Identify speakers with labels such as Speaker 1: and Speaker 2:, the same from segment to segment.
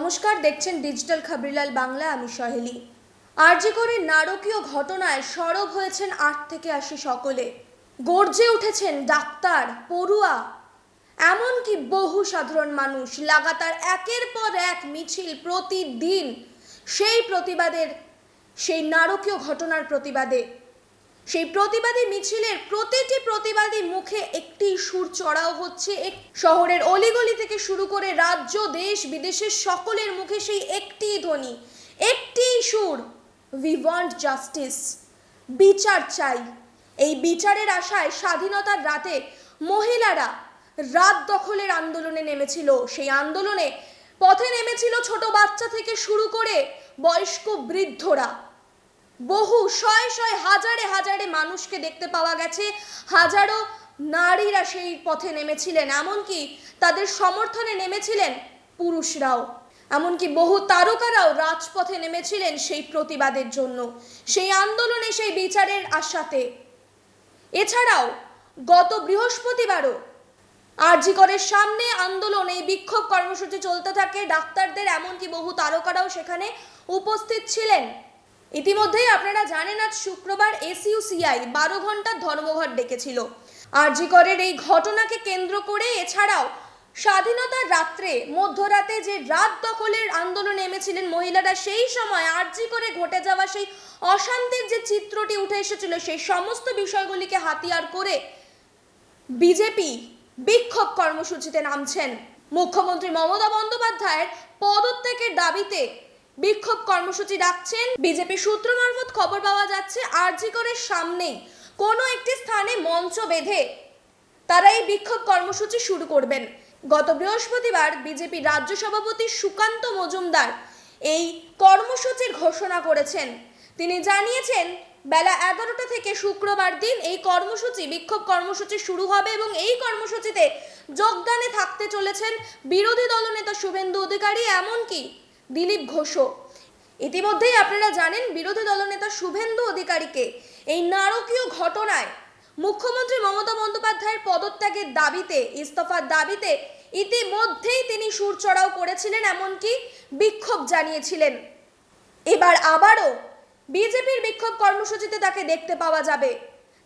Speaker 1: নমস্কার, দেখছেন ডিজিটাল খাবরিলাল বাংলা আমি সহেলি। আরজি করে নারকীয় ঘটনায় সরব হয়েছেন আট থেকে আশি সকলে। গর্জে উঠেছেন ডাক্তার, পড়ুয়া। এমনকি বহু সাধারণ মানুষ লাগাতার একের পর এক মিছিল প্রতিদিন সেই প্রতিবাদের, সেই নারকীয় ঘটনার প্রতিবাদে সেই প্রতিবাদী মিছিলের প্রতিটি প্রতিবাদী মুখে একটি সুর চড়াও হচ্ছে। এক শহরের অলিগলি থেকে শুরু করে রাজ্য, দেশ, বিদেশের সকলের মুখে সেই একটি ধ্বনি। একটি সুর উই ওয়ান্ট জাস্টিস বিচার চাই। এই বিচারের আশায় স্বাধীনতার রাতে মহিলারা রাত দখলের আন্দোলনে নেমেছিল। সেই আন্দোলনে পথে নেমেছিল ছোট বাচ্চা থেকে শুরু করে বয়স্ক বৃদ্ধরা। বহু শয়ে শয়ে, হাজারে হাজারে মানুষকে দেখতে পাওয়া গেছে। হাজারো নারীরা সেই পথে নেমেছিলেন, এমনকি তাদের সমর্থনে নেমেছিলেন পুরুষরাও। এমনকি বহু তারকারাও রাজপথে নেমেছিলেন সেই প্রতিবাদের জন্য, সেই আন্দোলনে, সেই বিচারের আশাতে। এছাড়াও গত বৃহস্পতিবারও আরজিকরের সামনে আন্দোলন, এই বিক্ষোভ কর্মসূচি চলতে থাকে। ডাক্তারদের, এমনকি বহু তারকারাও সেখানে উপস্থিত ছিলেন। ইতিমধ্যেই আপনারা জানেন আজ শুক্রবার এসইউসিআই বারো ঘণ্টার ধর্মঘট ডেকেছিল। আরজিকরের এই ঘটনাকে কেন্দ্র করে এছাড়াও স্বাধীনতার রাত্রে মধ্যরাতে যে রাত দখলের আন্দোলনে নেমেছিলেন মহিলারা, সেই সময় আরজি করে ঘটে যাওয়া সেই অশান্তির যে চিত্রটি উঠে এসেছিল, সেই সমস্ত বিষয়গুলিকে হাতিয়ার করে বিজেপি বিক্ষোভ কর্মসূচিতে নামছেন। মুখ্যমন্ত্রী মমতা বন্দ্যোপাধ্যায়ের পদত্যাগের দাবিতে বিক্ষোভ কর্মসূচি ডাকছেন বিজেপি সূত্র মারফত খবর পাওয়া যাচ্ছে আরজিকরের সামনেই কোনো একটি স্থানে মঞ্চ বেঁধে তারা এই বিক্ষোভ কর্মসূচি শুরু করবেন। গত বৃহস্পতিবার বিজেপি রাজ্য সভাপতি সুকান্ত মজুমদার এই কর্মসূচির ঘোষণা করেছেন। তিনি জানিয়েছেন, বেলা এগারোটা থেকে শুক্রবার দিন এই কর্মসূচি, বিক্ষোভ কর্মসূচি শুরু হবে এবং এই কর্মসূচিতে যোগদানে থাকতে চলেছেন বিরোধী দলনেতা শুভেন্দু অধিকারী, এমনকি দিলীপ ঘোষও। ইতিমধ্যেই আপনারা জানেন বিরোধী দলনেতা শুভেন্দু অধিকারীকে এই নারকীয় ঘটনায় মুখ্যমন্ত্রী মমতা বন্দ্যোপাধ্যায়ের পদত্যাগের দাবিতে, ইস্তফার দাবিতে ইতিমধ্যেই তিনি সুর চড়াও করেছিলেন, এমনকি বিক্ষোভ জানিয়েছিলেন। এবার আবারও বিজেপির বিক্ষোভ কর্মসূচিতে তাকে দেখতে পাওয়া যাবে।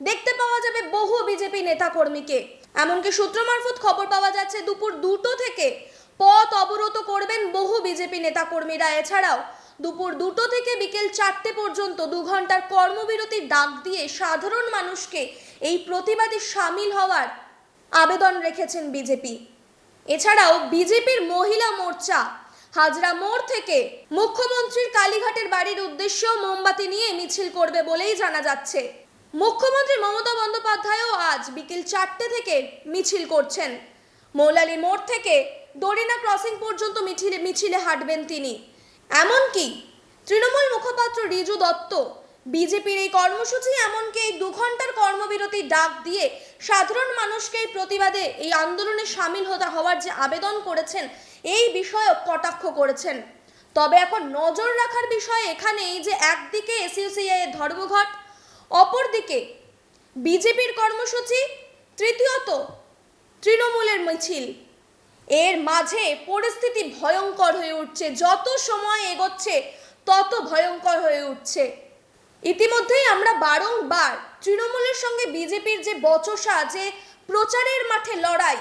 Speaker 1: দেখতে পাওয়া যাবে বহু বিজেপি নেতাকর্মীকে। এমনকি সূত্র মারফত খবর পাওয়া যাচ্ছে, দুপুর দুটো থেকে পথ অবরোধ করবেন বহু বিজেপি নেতাকর্মীরা। এছাড়াও দুপুর দুটো থেকে বিকেল চারটে পর্যন্ত দু ঘণ্টার কর্মবিরতির ডাক দিয়ে সাধারণ মানুষকে এই প্রতিবাদে সামিল হওয়ার আবেদন রেখেছেন বিজেপি। এছাড়াও বিজেপির মহিলা মোর্চা হাজরা মোড় থেকে মুখ্যমন্ত্রীর কালীঘাটের বাড়ির উদ্দেশ্য মোমবাতি নিয়ে মিছিল করবে বলেই জানা যাচ্ছে। মুখ্যমন্ত্রী মমতা বন্দ্যোপাধ্যায়ও আজ বিকেল চারটে থেকে মিছিল করছেন। মৌলালী মোড় থেকে দরিনা ক্রসিং পর্যন্ত মিছিলে মিছিলে হাঁটবেন তিনি। এমনকি তৃণমূল মুখপাত্র রিজু দত্ত, বিজেপির এই কর্মসূচি এমনকি এই দু ঘণ্টার কর্মবিরতি ডাক দিয়ে সাধারণ মানুষকে এই প্রতিবাদে এই আন্দোলনে সামিল হতে হওয়ার যে আবেদন করেছেন, এই বিষয়েও কটাক্ষ করেছেন। তবে এখন নজর রাখার বিষয় এখানে এই যে একদিকে এসইউসিআই এর ধর্মঘট, অপরদিকে বিজেপির কর্মসূচি, তৃতীয়ত তৃণমূলের মিছিল। এর মাঝে পরিস্থিতি ভয়ঙ্কর হয়ে উঠছে। যত সময় এগোচ্ছে, তত ভয়ঙ্কর হয়ে উঠছে। ইতিমধ্যেই আমরা বারংবার তৃণমূলের সঙ্গে বিজেপির যে বচসা, যে প্রচারের মাঠে লড়াই,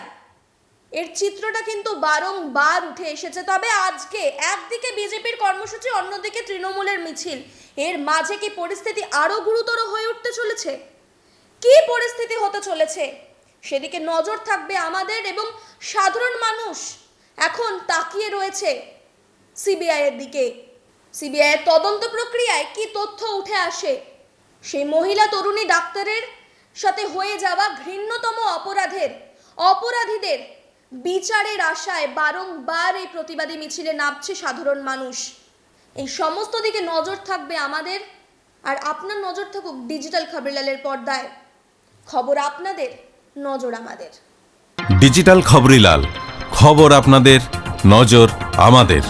Speaker 1: এর চিত্রটা কিন্তু বারংবার উঠে এসেছে। তবে আজকে একদিকে বিজেপির কর্মসূচি, অন্যদিকে তৃণমূলের মিছিল। এর মাঝে কি পরিস্থিতি আরও গুরুতর হয়ে উঠতে চলেছে? কি পরিস্থিতি হতে চলেছে? সেদিকে নজর থাকবে আমাদের এবং সাধারণ মানুষ এখন তাকিয়ে রয়েছে সিবিআই এর দিকে। সিবিআই এর তদন্ত প্রক্রিয়ায় কি তথ্য উঠে আসে? সেই মহিলা তরুণী ডাক্তারের সাথে হয়ে যাওয়া ঘৃণ্যতম অপরাধের অপরাধীদের বিচারের আশায় বারংবার এই প্রতিবাদী মিছিলে নামছে সাধারণ মানুষ। এই সমস্ত দিকে নজর থাকবে আমাদের আর আপনার নজর থাকুক ডিজিটাল খাবরিলালের পর্দায়। খবর আপনাদের। নজর আমাদের।
Speaker 2: ডিজিটাল খবরিলাল খবর আপনাদের নজর আমাদের।